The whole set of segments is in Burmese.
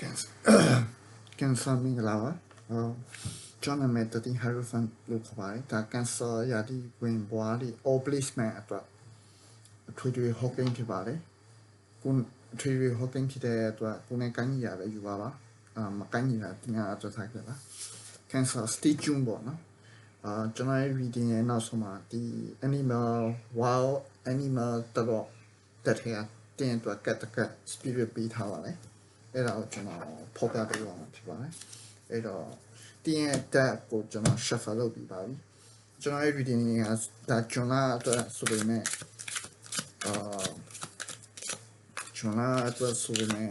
cancer cancer မင်္ဂလာပါအော်ကျွန်တော်မဲ့တတိ Harrison လို့ခေါ်ပါတယ်ဒါ cancer ရာသီဝင်ပွားတွေ all placement အတွက်အထွေထွေ Hawking ဖြစ်ပါတယ်ကိုအထွေထွေ Hawking ဖြစ်တဲ့အတွက်ကိုနဲ့ကိုင်းကြီးရပဲယူပါပါအာမကိုင်းကြီးတာတင်ရအတွက်ထားခဲ့ပါ cancer stay tuned ပေါ့နော်အာကျွန်တော်ရဲ့ reading ရဲ့နောက်ဆုံးမှာဒီ animal wild animal တော့တက်ထဲတင်အတွက်ကတ်တကတ် spirit ပေးထားပါတယ် အဲ့ဒါကိုကျွန်တော်ဖော်ပြပေးပါမှာဖြစ်ပါတယ်အဲ့တော့တင်းရဲ့တက်ကိုကျွန်တော် shuffle လုပ်ပြီးပါပြီကျွန်တော်ရဲ့ reading ကဒါကျွန်တော်အတွက်ဆိုပေမဲ့အာကျွန်တော်အတွက်ဆိုပေမဲ့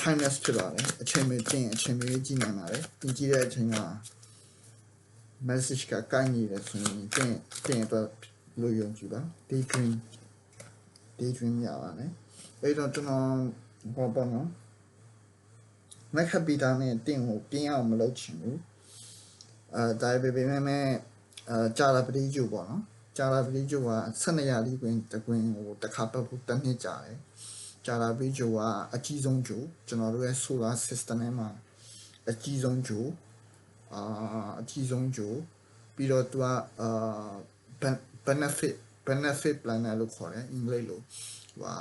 timeless ဖြစ်ပါတယ်အချိန်မတင်အချိန်မကြည့်နိုင်ပါတယ်ပြင်ကြည့်တဲ့အချိန်က message ကကိုင်းနေတယ်ဆိုရင်တင်တင်အတွက်လို့ယုံကြည်ပါ daydream daydream ရပါတယ်အဲ့တော့ကျွန်တော်ဟောပါနော် မက်ခပီတာနဲ့တင့်ကိုပြင်းအောင်မလုပ်ချင်ဘူးအဲဒါပေမဲ့မဲ့အဲဂျာလာပတိကျူပေါ့နော်ဂျာလာပတိကျူက12ရာလီကွင်းတကွင်းဟိုတစ်ခါပတ်ဖို့တစ်နှစ်ကြာတယ်ဂျာလာပတိကျူကအကြီးဆုံးကျူကျွန်တော်တို့ရဲ့ solar system ထဲမှာအကြီးဆုံးကျူအာအကြီးဆုံးကျူပြီးတော့သူကအာ benefit benefit planner လို့ခေါ်တယ်အင်္ဂလိပ်လိုဟဟာ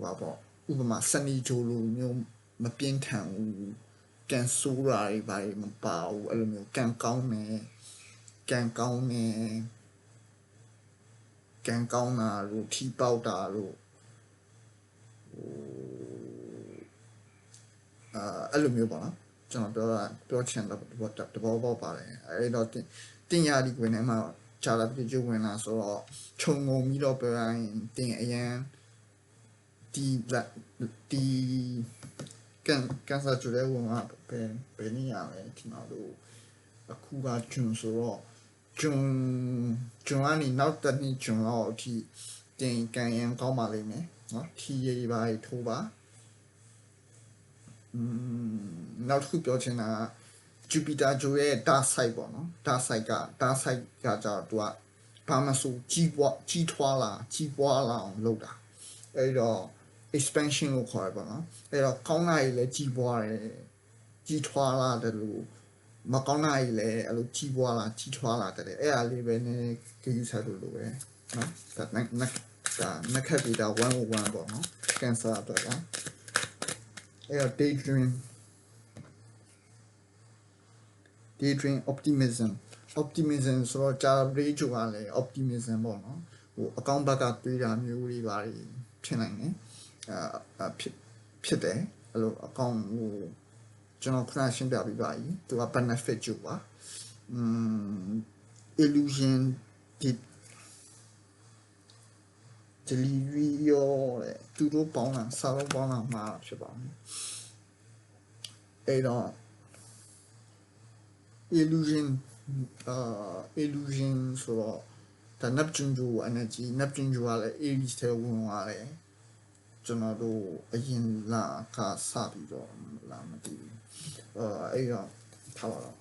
ဟဟာပေါ့ဥပမာစနီဂျိုလိုမျိုး မပြင်းထန်ဘူးကန်ဆိုးရာတွေဘာတွေမပါဘူးအဲ့လိုမျိုးကန်ကောင်းတယ်ကန်ကောင်းတယ်ကန်ကောင်းတာလို့ထီပေါက်တာလို့ဟိုအာအဲ့လိုမျိုးပေါ့နော်ကျွန်တော်ပြောတာပြောချင်တော့တဘောတဘောပေါက်ပါတယ်အဲ့တော့တင်ရဒီကွင်းထဲမှာဂျာလာပြည့်ကျွဝင်လာဆိုတော့ခြုံငုံပြီးတော့ပြောရင်တင်အရန်ဒီဒီ ကန်ကန်ဆာကျတဲ့ဝင်ကဘယ်ဘယ်နည်းရလဲဒီမှာလို့အခုကဂျွန်ဆိုတော့ဂျွန်ဂျွန်ကနေနောက်တစ်နှစ်ဂျွန်တော့အထိတင်ကန်ရန်ကောင်းပါလိမ့်မယ်နော်ထီးရေးပါထိုးပါอืมနောက်တစ်ခုပြောချင်တာက Jupiter ဂျိုရဲ့ dark side ပေါ့နော် dark side က dark side ကကြတော့သူကဘာမှဆိုကြီးပွားကြီးထွားလာကြီးပွားလာအောင်လုပ်တာအဲ့တော့ expansion ကိုခေါ်ရပါတော့အဲ့တော့ကောင်းတာကြီးလည်းကြီးပွားတယ်ကြီးထွားလာတယ်လို့မကောင်းတာကြီးလည်းအဲ့လိုကြီးပွားလာကြီးထွားလာတယ်အဲ့အားလေးပဲနည်းကြည့်ဆက်လို့လို့ပဲနော်ဒါနက်နက်ဒါနက်ခက်ပြီးတာ101ပေါ့နော် cancer အတွက်ကအဲ့တော့ daydream daydream optimism optimism ဆိုတော့ကြာပရိချိုကလည်း optimism ပေါ့နော်ဟိုအကောင့်ဘက်ကတွေးတာမျိုးတွေပါဖြစ်နိုင်တယ် အာဖြစ်ဖြစ်တယ်အဲ့လိုအကောင့်ဟိုကျွန်တော်ခဏရှင်းပြပေးပါကြီးသူက benefit ကျပါอืม illusion ဒီ delivery ရောတဲ့သူတို့ပေါင်းတာစာလုံးပေါင်းတာမှာဖြစ်ပါမယ်အဲ့တော့ illusion အာ illusion ဆိုတော့ဒါ Neptune ဂျို energy Neptune ဂျိုကလည်း Aries ထဲဝင်သွားတယ် ကျွန်တော်တို့အရင်လာကစပြီးတော့လာမသိဘူးအာအဲ့တော့ထားပါတော့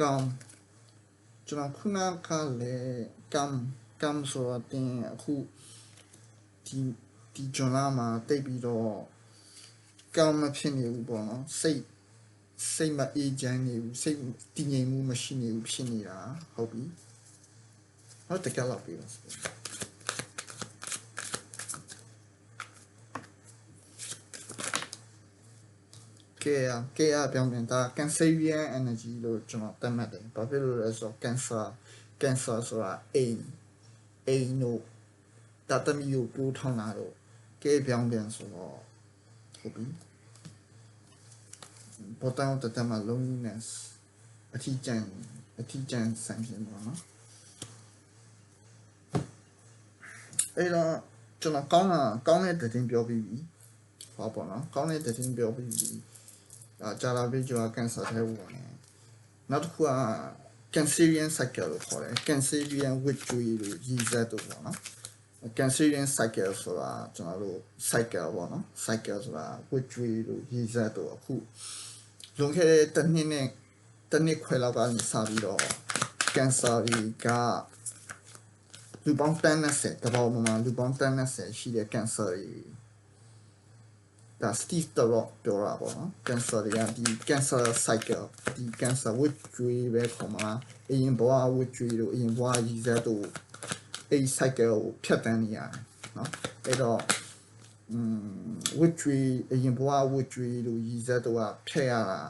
ကမ်ကျွန်တော်ခုနကလည်းကမ်ကမ်ဆိုတော့တင်အခုဒီဒီဂျွန်လာမှာတိတ်ပြီးတော့ကောင်းမဖြစ်နေဘူးပေါ့နော်စိတ် စိတ်မအေးချမ်းနေဘူးစိတ်တည်ငြိမ်မှုမရှိနေဘူးဖြစ်နေတာဟုတ်ပြီဟုတ်တကယ်တော့ပြီလားကဲကဲအပြောင်းပြန်တာ cancerian energy လို့ကျွန်တော်သတ်မှတ်တယ်ဘာဖြစ်လို့လဲဆိုတော့ cancer cancer ဆိုတာအိမ်အိမ်တို့တတမီကိုတိုးထောင်းတာတော့ကဲပြောင်းပြန်ဆိုတော့ဟုတ်ပြီ ပေါ်တောင်းတတမ loneliness အထီးကျန်အထီးကျန်ဆန်ရှင်ပေါ့နော်အဲ့တော့ကျွန်တော်ကောင်းတာကောင်းတဲ့တင်ပြောပြီးပြီဟောပေါ့နော်ကောင်းတဲ့တင်ပြောပြီးပြီအာဂျာလာဘေးကျော်ကန်ဆာထဲဝင်တယ်နောက်တစ်ခုက cancerian cycle လို့ခေါ်တယ် cancerian witchery လို့ရည်စက်တော့ပေါ့နော် cancerian cycle ဆိုတာကျွန်တော်တို့ cycle ပေါ့နော် cycle ဆိုတာ witchery လို့ရည်စက်တော့အခု လွန်ခဲ့တဲ့တစ်နှစ်နဲ့တစ်နှစ်ခွဲလောက်ကနေစပြီးတော့ cancer တွေကလူပေါင်းတန်း20တဘောမှာလူပေါင်းတန်း20ရှိတဲ့ cancer တွေဒါ Steve Tarot ပြောတာပေါ့နော် cancer တွေကဒီ cancer cycle ဒီ cancer ဝတ်ကြွေးပဲခေါ်မှာအရင်ဘဝဝတ်ကြွေးတို့အရင်ဘဝရည်စက်တို့အဲ့ cycle ကိုဖြတ်တန်းနေရတယ်နော်အဲ့တော့อืม ဝတ်ကြွေးအရင်ဘဝဝတ်ကြွေးတို့ရည်စက်တို့ကဖြတ်ရတာ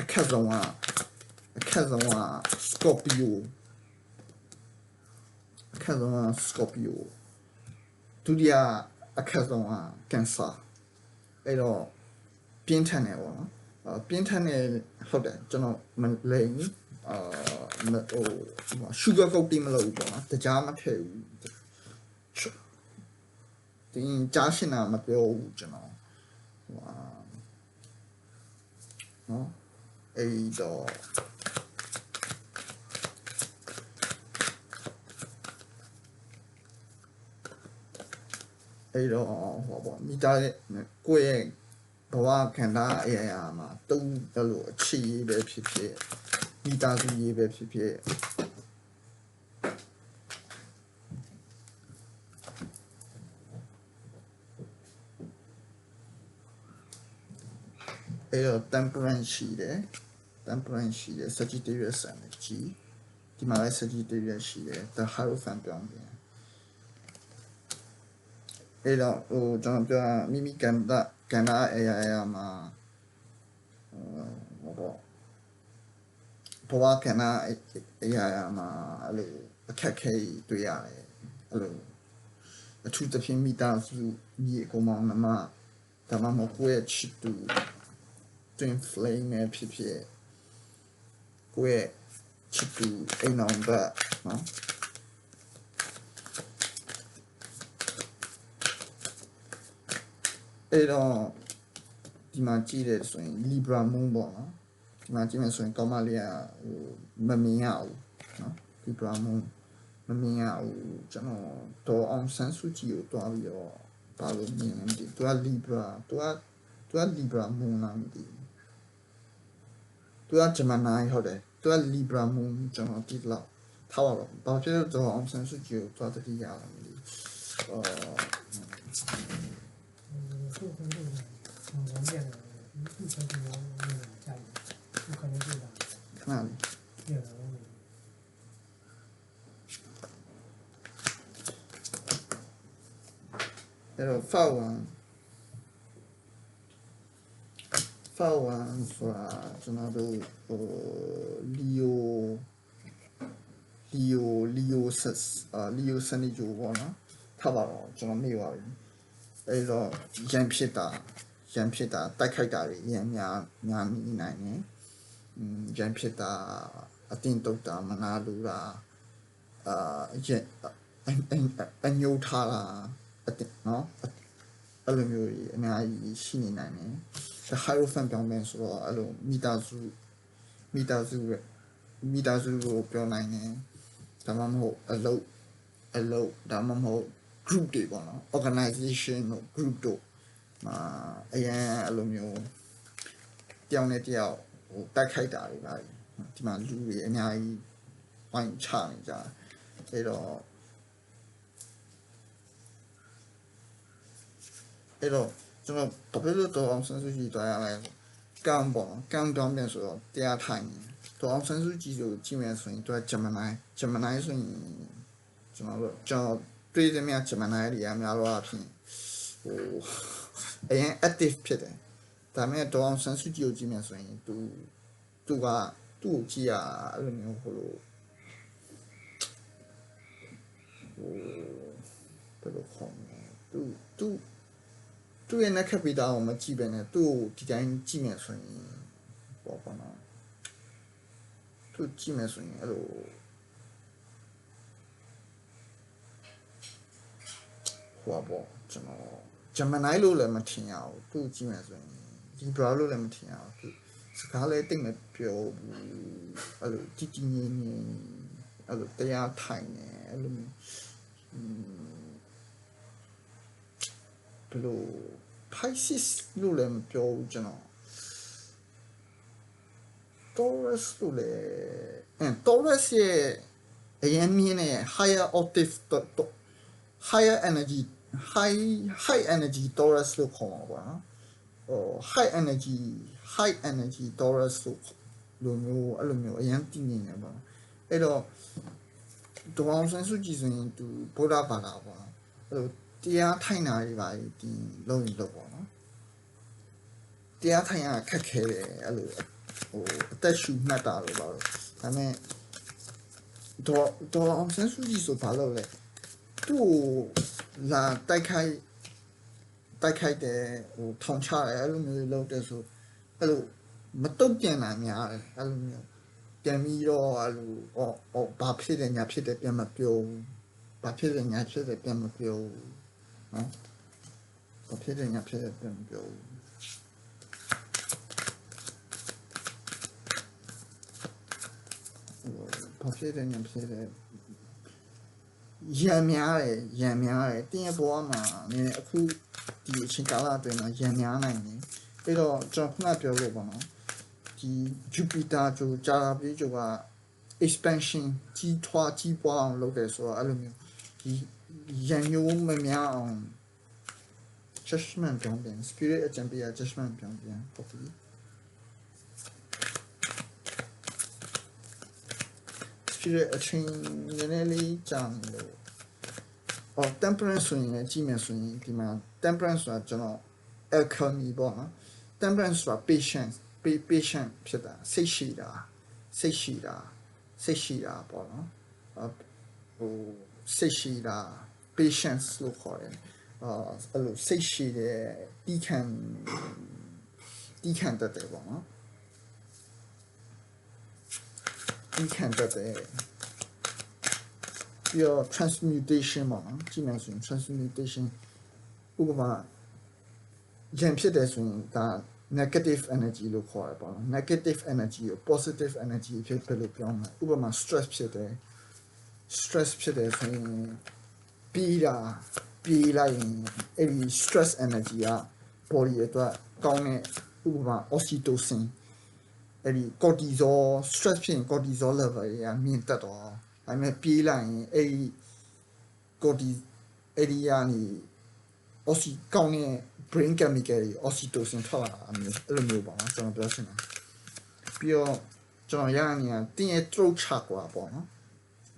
အခက်ဆုံးကအခက်ဆုံးက Scorpio အခက်ဆုံးက Scorpio ဒုတိယအခက်ဆုံးက Cancer အဲ့တော့ပြင်းထန်တယ်ပေါ့နော်အာပြင်းထန်တယ်ဟုတ်တယ်ကျွန်တော်မလိမ်ဘူးအာမဟို sugar coating မလုပ်ဘူးပေါ့နော်တကြားမထည့်ဘူး တင်းကြားရှင်းတာမပြောဘူးကျွန်တော်ဟိုဟာနော်အဲ့တော့အဲ့တော့ဟောပေါ့မိသားရဲ့ကိုယ့်ရဲ့ဘဝခန္ဓာအရာရာမှာတုံးတယ်လို့အခြေရေးပဲဖြစ်ဖြစ်မိသားစုရေးပဲဖြစ်ဖြစ် အဲ့တော့ temperance ရှိတယ် temperance ရှိတယ် Sagittarius energy ဒီမှာလည်း Sagittarius ရှိတယ် the hierophant ပြောင်းပြန်အဲ့တော့ဟိုကျွန်တော်ပြောတာမိမိကန္တကန္တာအရာအရာမှာဟိုပေါ့ဘဝကန္တာအရာအရာမှာအဲ့လိုအခက်ခဲတွေ့ရတယ်အဲ့လိုအထူးသဖြင့်မိသားစုညီအကောင်မောင်နှမဒါမှမဟုတ်ကိုယ့်ရဲ့ချစ်သူ twin flame နဲ့ဖြစ်ဖြစ်ကိုယ့်ရဲ့ချစ်သူအိမ်အောင်ဘက်နော်အဲ့တော့ဒီမှာကြည့်တယ်ဆိုရင် Libra Moon ပေါ့နော်ဒီမှာကြည့်မယ်ဆိုရင်ကောင်းမလေးကဟိုမမြင်ရဘူးနော် Libra Moon မမြင်ရဘူးကျွန်တော်တော့အောင်ဆန်းစုကြည်ကိုတွားပြီးတော့ပါလို့မြင်နေတယ်သူက Libra သူကသူက Libra Moon လားမသိဘူး ตัวจะมาไหน离ขาเลยตัวลิบรามุนจะมาติดเราถ้าว่าเราบางทีเราจะองค์เซ里？那个法文。File 1 file 1ဆိုတာကျွန်တော်တို့ဟို Leo Leo Leo ဆက်အာ Leo စနေကြိုပေါ့နော်ထားပါတော့ကျွန်တော်မေ့ပါပြီအဲ့တော့ရန်ဖြစ်တာရန်ဖြစ်တာတိုက်ခိုက်တာတွေရန်များများနေနိုင်တယ်อืมရန်ဖြစ်တာအတင်းတုတ်တာမနာလူတာအာရန်အန်အန်အညိုထားတာအတင်းနော် အဲ့လိုမျိုးကြီးအများကြီးရှိနေနိုင်တယ်ဒါ hierophant ပြောင်းမယ်ဆိုတော့အဲ့လိုမိသားစုမိသားစုရဲ့မိသားစုကိုပြောနိုင်တယ်ဒါမှမဟုတ်အလုပ်အလုပ်ဒါမှမဟုတ် group တွေပေါ့နော် organization တို့ group တို့အာအရင်အဲ့လိုမျိုးတယောက်နဲ့တယောက်ဟိုတိုက်ခိုက်တာတွေပါဒီမှာလူတွေအများကြီးဝိုင်းချနေကြတယ်အဲ့တော့ အဲ့တော့ကျွန်တော်ဘာဖြစ်လို့တော့အောင်ဆန်းစုကြည်တွားရလဲကံပေါ့ကံတောင်းပြန်ဆိုတော့တရားထိုင်နေတော့အောင်ဆန်းစုကြည်ကိုကြည့်မယ်ဆိုရင်သူက Gemini Gemini ဆိုရင်ကျွန်တော်တို့ကျွန်တော်တွေ့သမျှ Gemini တွေအများတော့အဖြစ်ဟိုအရင် active ဖြစ်တယ်ဒါပေမဲ့တော့အောင်ဆန်းစုကြည်ကိုကြည့်မယ်ဆိုရင်သူသူကသူ့ကိုကြည့်ရအဲ့လိုမျိုးဟိုလိုဟိုဘယ်လိုခေါ်မလဲသူသူ သူ့ရဲ့ neck capital ကိုမကြည့်ပဲနဲ့သူ့ကိုဒီတိုင်းကြည့်မယ်ဆိုရင်ပေါ့ပါနော်သူကြည့်မယ်ဆိုရင်အဲ့လိုဟိုပေါ့ကျွန်တော် Gemini လို့လည်းမထင်ရဘူးသူကြည့်မယ်ဆိုရင် Libra လို့လည်းမထင်ရဘူးသူစကားလည်းတိတ်မပြောဘူးအဲ့လိုတည်တည်ငြိမ်ငြိမ်အဲ့လိုတရားထိုင်နေအဲ့လိုမျိုးอืม ဘယ်လို Pisces လို့လည်းမပြောဘူးကျွန်တော် Taurus လို့လည်းအဲ Taurus ရဲ့အရင်မြင်တဲ့ higher octave တော့တော့ higher energy high high energy Taurus လို့ခေါ်မှာပေါ့နော်ဟို high energy high energy Taurus လို့လိုမျိုးအဲ့လိုမျိုးအရင်တည်နေတယ်ပေါ့အဲ့တော့ဒေါအောင်ဆန်းစုကြည်ဆိုရင်သူဗုဒ္ဓဘာသာပေါ့နော်အဲ့လို တရားထိုင်တာတွေပါဒီလုံးရင်လုံးပေါ့နော်တရားထိုင်ရခက်ခဲတယ်အဲ့လိုဟိုအသက်ရှူမှတ်တာလို့ပါတော့ဒါပေမဲ့ဒေါဒေါအောင်ဆန်းစုကြည်ဆိုဘာလို့လဲသူ့ကိုလာတိုက်ခိုက်တိုက်ခိုက်တယ်ဟိုထောင်ချတယ်အဲ့လိုမျိုးလုပ်တယ်ဆိုအဲ့လိုမတုတ်ပြန်နိုင်များတယ်အဲ့လိုမျိုးပြန်ပြီးတော့အဲ့လိုဟောဟောဘာဖြစ်တယ်ညာဖြစ်တယ်ပြန်မပြောဘူးဘာဖြစ်တယ်ညာဖြစ်တယ်ပြန်မပြောဘူး နော်ဘာဖြစ်တယ်ညာဖြစ်တယ်ပြန်မပြောဘူးဟိုဘာဖြစ်တယ်ညာဖြစ်တယ်ရံများတယ်ရံများတယ်တင်းရဲ့ဘဝမှာနည်းအခုဒီအချိန်ကာလအတွင်းမှာရံများနိုင်တယ်ပြီးတော့ကျွန်တော်ခုနပြောလို့ပေါ့နော်ဒီ Jupiter ကျိုကြာလာပြီးကျိုက expansion ကြီးထွားကြီးပွားအောင်လုပ်တယ်ဆိုတော့အဲ့လိုမျိုးဒီ ရန်ယိုးမများအောင် judgment ပြောင်းပြန် spirit အကြံပေးရ judgment ပြောင်းပြန်ဟုတ်ပြီ spirit အချင်းနည်းနည်းလေးကြာနေလို့အော် temperance ဆိုရင်လည်းကြည့်မယ်ဆိုရင်ဒီမှာ temperance ဆိုတာကျွန်တော် alchemy ပေါ့နော် temperance ဆိုတာ patience pa- patient ဖြစ်တာစိတ်ရှိတာစိတ်ရှိတာစိတ်ရှိတာပေါ့နော်အဟိုစိတ်ရှိတာ patience လို့ခေါ်တယ်အာအဲ့လိုစိတ်ရှိတဲ့တီးခံတီးခံတတ်တယ်ပေါ့နော်တီးခံတတ်တယ်ပြီးတော့ transmutation ပေါ့နော်ကြည့်မယ်ဆိုရင် transmutation ဥပမာရန်ဖြစ်တယ်ဆိုရင်ဒါ negative energy လို့ခေါ်ရပါတော့ negative energy ကို positive energy ဖြစ်ဖြစ်လို့ပြောမှာဥပမာ stress ဖြစ်တယ် stress ဖြစ်တယ်ဆိုရင် ပြီးတာပြီးလိုက်ရင်အဲ့ဒီ stress energy က body အတွက်ကောင်းတဲ့ဥပမာ oxytocin အဲ့ဒီ cortisol stress ဖြစ်ရင် cortisol level တွေကမြင့်တက်တော့ဒါပေမဲ့ပြေးလိုက်ရင်အဲ့ဒီ corti အဲ့ဒီကနေ oxy ကောင်းတဲ့ brain chemical တွေ oxytocin ထွက်လာတာမျိုးအဲ့လိုမျိုးပေါ့နော်ကျွန်တော်ပြောချင်တာပြီးတော့ကျွန်တော်ရရနေတာတင်းရဲ့ throat chakra ပေါ့နော်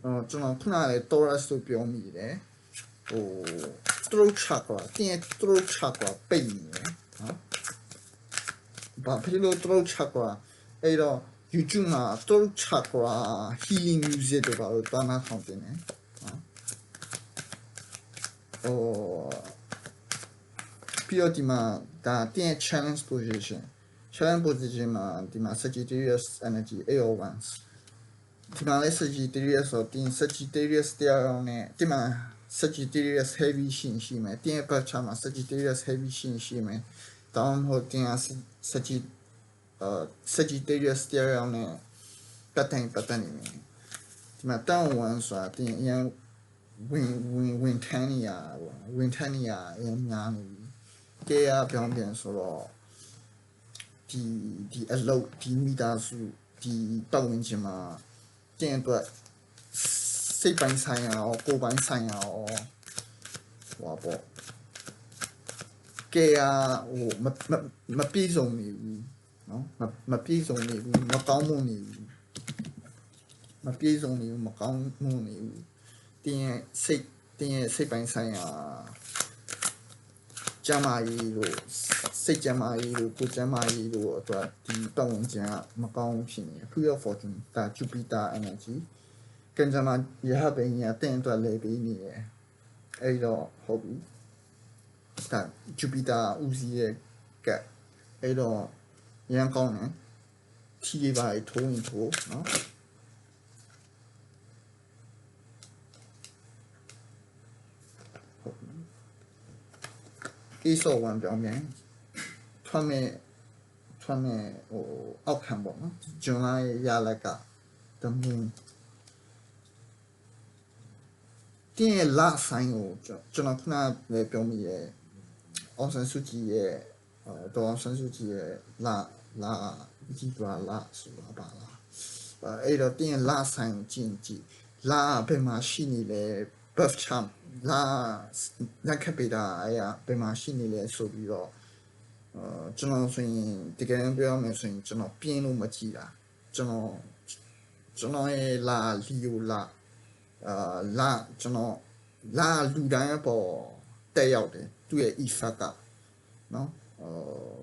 အော်ကျွန်တော်ခုနကလည်း Taurus လို့ပြောမိတယ် ဟို throat chakra တင်းရဲ့ throat chakra ပိတ်နေတယ်နော်ဘာဖြစ်လို့ throat chakra အဲ့တော့ YouTube မှာ throat chakra healing music တွေပါလို့တာနာထောင်တင်တယ်နော်ဟိုပြီးတော့ဒီမှာဒါတင်းရဲ့ challenge position challenge position မှာဒီမှာ Sagittarius energy AO1 ဒီမှာလည်း Sagittarius ဆိုတင်း Sagittarius တရားရောင်းနဲ့ဒီမှာ Sagittarius heavy ရှင်ရှိမယ်တင်းရဲ့ဘက်ချမှာ Sagittarius heavy ရှင်ရှိမယ်တောင်းဟိုတင်းက Sagi အာ Sagittarius တရားရောင်းနဲ့ပတ်တိုင်းပတ်တိုင်းနေမယ်ဒီမှာတောင်း1ဆိုတာတင်းအရင်ဝင်ဝင်ဝင်ထမ်းနေရတာပေါ့ဝင်ထမ်းနေရအရင်များနေပြီကဲရပြောင်းပြန်ဆိုတော့ဒီဒီအလုတ်ဒီမိသားစုဒီပတ်ဝန်းကျင်မှာတင်အတွက် စိတ်ပိုင်းဆိုင်ရာရောကိုယ်ပိုင်းဆိုင်ရာရောဟောပေါ့ကဲရဟိုမမမပြေဆုံးနေဘူးနော်မမပြေဆုံးနေဘူးမကောင်းမှုနေဘူးမပြေဆုံးနေဘူးမကောင်းမှုနေဘူးတင်းရဲ့စိတ်တင်းရဲ့စိတ်ပိုင်းဆိုင်ရာကျမ်းမာရေးလို့စိတ်ကျမ်းမာရေးလို့ကိုယ်ကျမ်းမာရေးလို့အတွက်ဒီပတ်ဝန်းကျင်ကမကောင်းဖြစ်နေတယ် Wheel of Fortune ဒါ Jupiter energy ကံကြမ္မာရဟပင်ကြီးအတင်းအတွက်လဲပေးနေတယ်အဲ့တော့ဟုတ်ပြီဒါ Jupiter ဦးစီးရဲ့ကတ်အဲ့တော့ရန်ကောင်းတယ်ထီးပါထိုးရင်ထိုးနော်အေးစောဝန်ပြောင်းပြန်ထွက်မဲ့ထွက်မဲ့ဟိုအောက်ခံပေါ့နော်ဂျွန်လာရဲ့ရလက်ကတမင်း တင်းရဲ့လာဆိုင်ကိုကျွန်တော်ခုနလည်းပြောမိရဲ့အောင်ဆန်းစုကြည်ရဲ့ဒေါ်အောင်ဆန်းစုကြည်ရဲ့လာလာကြီးပါလာဆိုတာပါလားအဲ့တော့တင်းရဲ့လာဆိုင်ကိုကြည့်ကြည့်လာဘယ်မှာရှိနေလဲ buff charm လာလက်ခပ်ပေးတာအဲ့ရဘယ်မှာရှိနေလဲဆိုပြီးတော့အာကျွန်တော်ဆိုရင်တကယ်တမ်းပြောရမယ်ဆိုရင်ကျွန်တော်ပြင်းလို့မကြည့်တာကျွန်တော်ကျွန်တော်ရဲ့လာလီယိုလာ အာလာကျွန်တော်လာလူတိုင်းအပေါ်တက်ရောက်တယ်သူ့ရဲ့ effect ကနော်အာ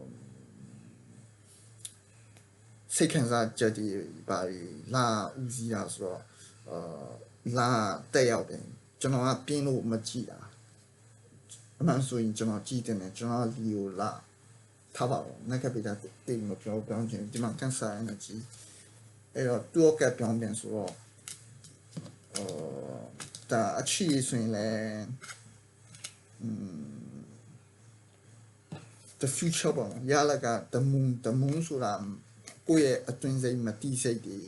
စိတ်ခံစားချက်တွေပါရီလာဦးစီးတာဆိုတော့အာလာတက်ရောက်တယ်ကျွန်တော်ကပြင်းလို့မကြည့်တာအမှန်ဆိုရင်ကျွန်တော်ကြည့်တယ်ကျွန်တော်လီယိုလာထားပါတော့ငါကပိတာတိတ်မပြောပြောင်းချင်ဒီမှာကန်ဆာ energy အဲ့တော့တူကပြောင်းပြန်ဆိုတော့ အော်ဒါအချီဆိုရင်လည်း the future ပေါ့နော်ရလာက the moon the moon ဆိုတာကိုယ့်ရဲ့အတွင်းစိတ်မတိစိတ်တွေ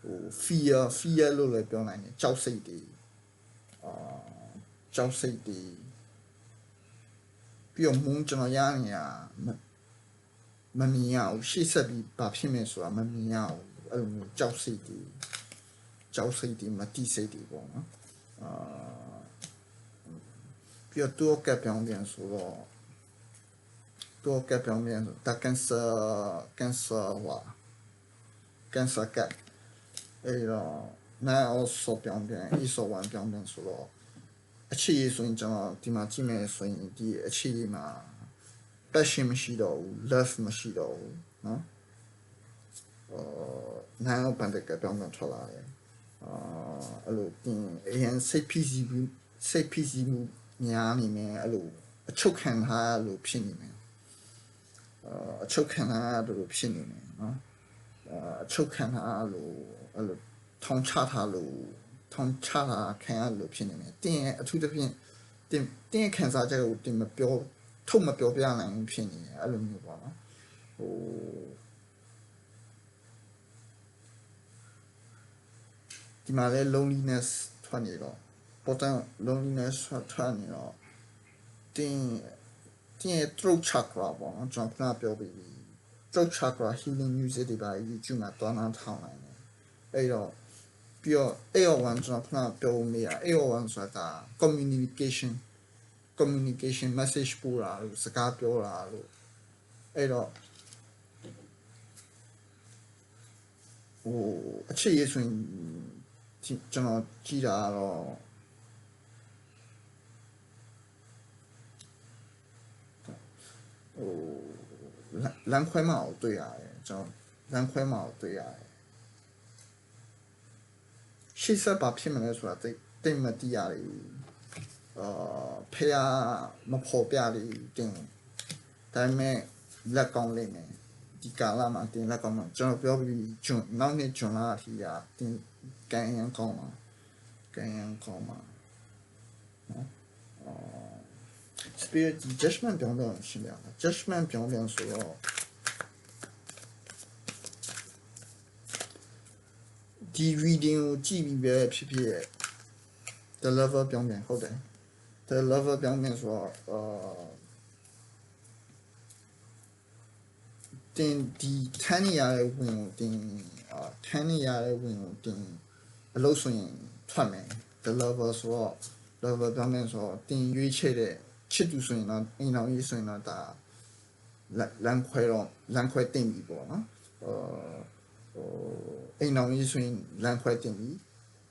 ဟို fear fear လို့လည်းပြောနိုင်တယ်ကြောက်စိတ်တွေအာကြောက်စိတ်တွေပြီးတော့ moon ကျွန်တော်ရနေရမမမြင်ရဘူးရှေ့ဆက်ပြီးဘာဖြစ်မယ်ဆိုတာမမြင်ရဘူးအဲ့လိုမျိုးကြောက်စိတ်တွေ ကြောက်စိတ်တွေမတိစိတ်တွေပေါ့နော်အာပြီးတော့သူ့ကပ်ပြောင်းပြန်ဆိုတော့သူ့ကပ်ပြောင်းပြန်ဆိုတာကန်ဆာကန်ဆာဟာကန်ဆာကပ်အဲ့တော့နာအော့ဆော့ပြောင်းပြန်အီဆော့ဝမ်ပြောင်းပြန်ဆိုတော့အခြေရေးဆိုရင်ကျွန်တော်ဒီမှာကြည့်မယ်ဆိုရင်ဒီအခြေရေးမှာ passion မရှိတော့ဘူး love မရှိတော့ဘူးเนาะအော်နာယောပန်တက်ကပြောင်းပြန်ထွက်လာတယ် အာအဲ့လိုတင်အရင်စိတ်ဖိစီးမှုစိတ်ဖိစီးမှုများနေမယ်အဲ့လိုအချုပ်ခံထားလို့ဖြစ်နေမယ်အချုပ်ခံတာတို့ဖြစ်နေတယ်နော်အချုပ်ခံတာလို့အဲ့လိုထောင်ချထားလို့ထောင်ချတာခံရလို့ဖြစ်နေတယ်တင်းရဲ့အထူးသဖြင့်တင်းတင်းခံစားချက်ကိုတင်းမပြောထုတ်မပြောပြနိုင်ဘူးဖြစ်နေတယ်အဲ့လိုမျိုးပေါ့နော်ဟို ဒီမှာလဲ loneliness ထွက်နေတော့ important loneliness ထွက်နေတော့တင်းတင်းရဲ့ throat chakra ပေါ့နော်ကျွန်တော်ခုနပြောပြီးပြီ throat chakra healing music တွေပါ YouTube မှာတွားနှောင်းထောင်းနိုင်တယ်အဲ့တော့ပြီးတော့ AO1 ကျွန်တော်ခုနပြောနေရ AO1 ဆိုတာ communication communication message ပို့တာလို့စကားပြောတာလို့အဲ့တော့ဟိုအခြေရဆိုရင် ကျွန်တော်ကြည့်တာတော့ဟိုလမ်းခွဲမအောင်တွေ့ရတယ်ကျွန်တော်လမ်းခွဲမအောင်တွေ့ရတယ်ရှေ့ဆက်ဘာဖြစ်မလဲဆိုတာတိတ်တိတ်မသိရဘူးအာဖေးမဖို့ပြလေးတင်ဒါပေမဲ့လက်ကောင်းလိမ့်မယ်ဒီကာလမှာတင်လက်ကောင်းမှာကျွန်တော်ပြောပြီးဂျွန်နောက်နေ့ဂျွန်လာအထိကတင် ကန်ရန်ကောင်းမှာကန်ရန်ကောင်းမှာနော်အာ spirit judgment ပြောင်းပြောင်းရှင်းပြတာ judgment ပြောင်းပြောင်းဆိုတော့ဒီ reading ကိုကြည့်ပြီးပဲဖြစ်ဖြစ် the level ပြောင်းပြန်ဟုတ်တယ် the level ပြောင်းပြန်ဆိုတော့အာတင်ဒီထမ်းနေရတဲ့ဝင်ကိုတင်အာထမ်းနေရတဲ့ဝင်ကိုတင် အလုပ်ဆိုရင်ထွက်မယ် the level ဆိုတော့ level ပြောင်းပြန်ဆိုတော့တင်ရွေးချယ်တဲ့ချစ်သူဆိုရင်တော့အိမ်တော်ကြီးဆိုရင်တော့ဒါလမ်းခွဲတော့လမ်းခွဲတင်ပြီပေါ့နော်ဟိုဟိုအိမ်တော်ကြီးဆိုရင်လမ်းခွဲတင်ပြီ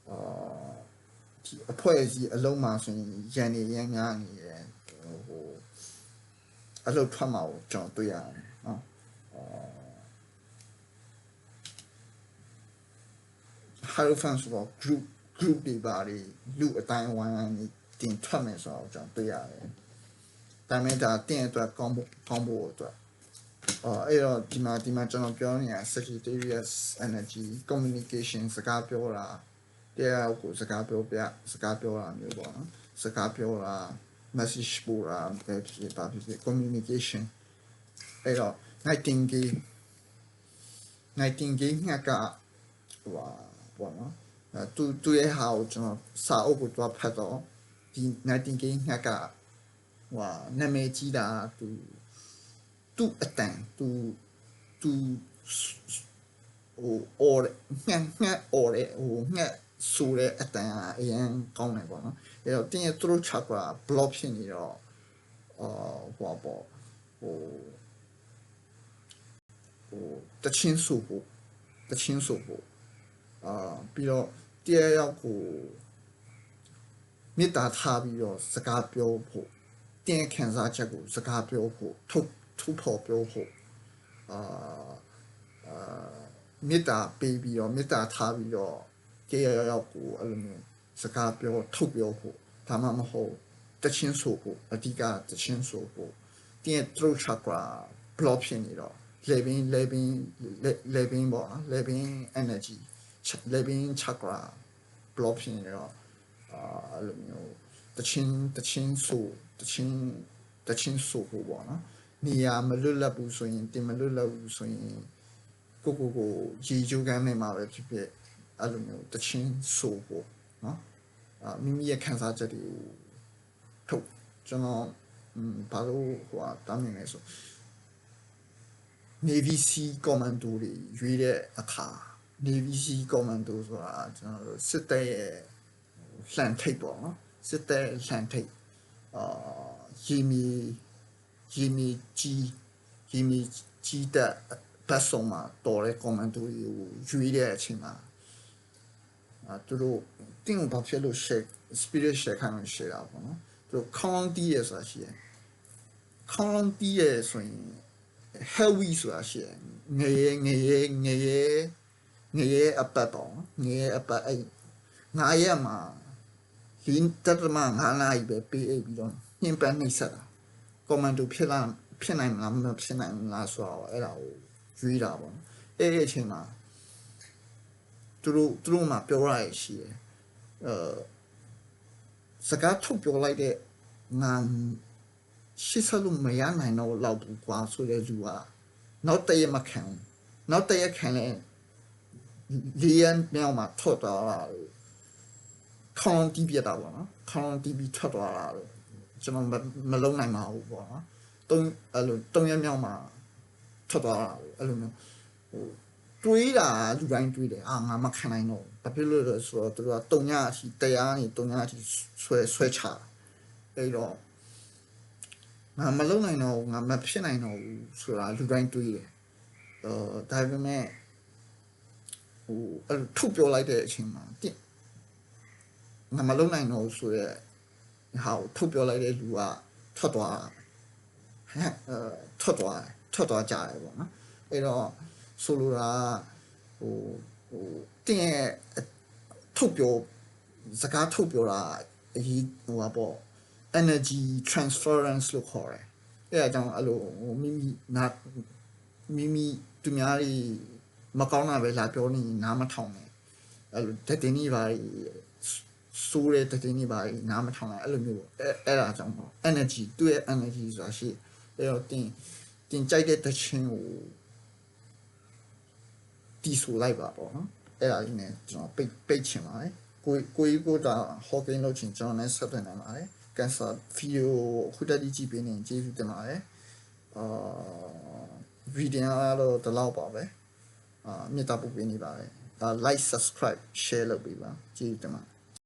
အာဒီအဖွဲ့အစည်းအလုံးမှာဆိုရင်ရန်နေရန်များနေတယ်ဟိုအလုပ်ထွက်မှာကိုကျွန်တော်တွေ့ရတယ် နော်ဟာရဖန်ဆိုတော့ group group တွေပါတွေလူအတိုင်းဝိုင်းဝိုင်းနေတင်ထွက်မယ်ဆိုတော့ကျွန်တော်တွေ့ရတယ်ဒါမဲ့ဒါတင်အတွက်ကောင်းဖို့ကောင်းဖို့အတွက်အော်အဲ့တော့ဒီမှာဒီမှာကျွန်တော်ပြောနေတာ Sagittarius energy communication စကားပြောတာတရားကိုစကားပြောပြစကားပြောတာမျိုးပေါ့နော်စကားပြောတာ message ပို့တာပဲဖြစ်ပါဖြစ် communication အဲ့တော့ nightingale nightingale ငှက်ကဟိုပါ ပေါ့နော်အဲသူသူရဲ့ဟာကိုကျွန်တော်စာအုပ်ကိုတွားဖတ်တော့ဒီ nightingale ငှက်ကဟိုနာမည်ကြီးတာသူသူ့အတန်သူသူဟိုအော်ငှက်ငှက်အော်လေဟိုငှက်ဆူတဲ့အတန်အရင်ကောင်းတယ်ပေါ့နော်အဲ့တော့တင်းရဲ့ throat chakra block ဖြစ်နေတော့အာဟိုပေါ့ဟိုဟိုတချင်းဆူဖို့တချင်းဆူဖို့ အာပြီးတော့တရားရောက်ကိုမေတ္တာထားပြီးတော့စကားပြောဖို့တင်းခံစားချက်ကိုစကားပြောဖို့ထုတ်ထုတ်ဖော်ပြောဖို့အာအာမေတ္တာပေးပြီးတော့မေတ္တာထားပြီးတော့တရားရောက်ရောက်ကိုအဲ့လိုမျိုးစကားပြောထုတ်ပြောဖို့ဒါမှမဟုတ်တချင်းဆိုဖို့အဓိကတချင်းဆိုဖို့တင်းရဲ့ throat chakra block ဖြစ်နေတော့ living living living ပေါ့နော် living energy living chakra block ဖြစ်နေတော့အာအဲ့လိုမျိုးတချင်းတချင်းဆိုတချင်းတချင်းဆိုဖို့ပေါ့နော်နေရာမလွတ်လပ်ဘူးဆိုရင်တင်မလွတ်လပ်ဘူးဆိုရင်ကိုကိုကိုရေချိုးကမ်းနေမှာပဲဖြစ်ဖြစ်အဲ့လိုမျိုးတချင်းဆိုဖို့နော်အာမိမိရဲ့ခံစားချက်တွေကိုထုတ်ကျွန်တော်อืมဘာလို့ဟိုဟာတားမြင်လဲဆို Navy Sea Commando တွေရွေးတဲ့အခါ Navy Sea Commando ဆိုတာကျွန်တော်တို့စစ်တပ်ရဲ့လှန်ထိပ်ပေါ့နော်စစ်တပ်ရဲ့လှန်ထိပ်အာရီမီရီမီကြီးရီမီကြီးတဲ့ဘတ်ဆုံးမှာတော်တဲ့ Commando တွေကိုရွေးတဲ့အချိန်မှာအာသူတို့တင်းကိုဘာဖြစ်လို့ share spirit share ခံလို့ share တာပေါ့နော်သူတို့ခေါင်းတီးရဆိုတာရှိတယ်ခေါင်းတီးရဆိုရင် heavy ဆိုတာရှိတယ်ငရေငရေငရေ ငရေအပတ်ပေါ့ငရေအပတ်အဲ့ငါရက်မှာလင်းတတမငါးနာရီပဲပေးအိပ်ပြီးတော့ညှင်ပန်းနှိပ်ဆက်တာကွန်မန်ဒိုဖြစ်လာဖြစ်နိုင်မလားမဖြစ်နိုင်ဘူးလားဆိုတော့အဲ့ဒါကိုရွေးတာပေါ့အဲ့ဒီအချိန်မှာသူတို့သူတို့မှပြောရရရှိတယ်အဲစကားထုတ်ပြောလိုက်တဲ့ငါရှစ်ဆက်လို့မရနိုင်တော့လောက်ဘူးကွာဆိုတဲ့လူကနောက်တရက်မခံဘူးနောက်တရက်ခံလဲ လီယန်မြောက်မှာထွက်သွားတာလို့ခေါင်းတီးပြတာပေါ့နော်ခေါင်းတီးပြီးထွက်သွားတာလို့ကျွန်တော်မလုံးနိုင်ပါဘူးပေါ့နော်တုံးအဲ့လိုတုံးရမြောက်မှာထွက်သွားတာလို့အဲ့လိုမျိုးဟိုတွေးတာလူတိုင်းတွေးတယ်အာငါမခံနိုင်တော့ဘာဖြစ်လို့လဲဆိုတော့သူကတုံညအထိတရားနေတုံညအထိဆွဲဆွဲချအဲ့တော့ငါမလုံနိုင်တော့ဘူးငါမဖြစ်နိုင်တော့ဘူးဆိုတာလူတိုင်းတွေးတယ်။အော်ဒါပေမဲ့ ဟိုအဲ့လိုထုတ်ပြောလိုက်တဲ့အချိန်မှာတိငါမလုံနိုင်တော့ဘူးဆိုရဲဟာကိုထုတ်ပြောလိုက်တဲ့လူကထွက်သွားဟဲ့အဲထွက်သွားထွက်သွားကြတယ်ပေါ့နော်။အဲ့တော့ဆိုလိုတာဟိုဟိုတင်းရဲ့ထုတ်ပြောစကားထုတ်ပြောတာအရေးဟိုပါပေါ့ energy transference လို့ခေါ်တယ်။အဲအကြောင်းအဲ့လိုဟိုမိမိနာမိမိသူများတွေ မကောင်းတာပဲလာပြောနေရင်နားမထောင်နဲ့။အဲ့လိုတတင်နေပါဆိုးတဲ့တတင်နေပါနားမထောင်နဲ့အဲ့လိုမျိုးအဲအဲ့ဒါကြောင့်ပေါ့ energy သူ့ရဲ့ energy ဆိုတာရှိအဲ့တော့တင်တင်ကြိုက်တဲ့တခြင်းကိုတီးဆိုလိုက်ပါပေါ့နော်။အဲ့ဒါကြီးနဲ့ကျွန်တော်ပိတ်ပိတ်ချင်ပါတယ်။ကိုကိုကြီးကိုတာဟော့ကင်းလုပ်ချင်ကျွန်တော်လည်းဆက်သွင်းနိုင်ပါတယ်။ကန်ဆာဗီဒီယိုခုတက်ကြည့်ပေးနေကျေးဇူးတင်ပါတယ်အာဗီဒီယိုကတော့ဒီလောက်ပါပဲ အာမြတ်တာပို့ပေးနေပါတယ်ဒါ like subscribe share လုပ်ပေးပါကျေးဇူးတင်ပါတယ်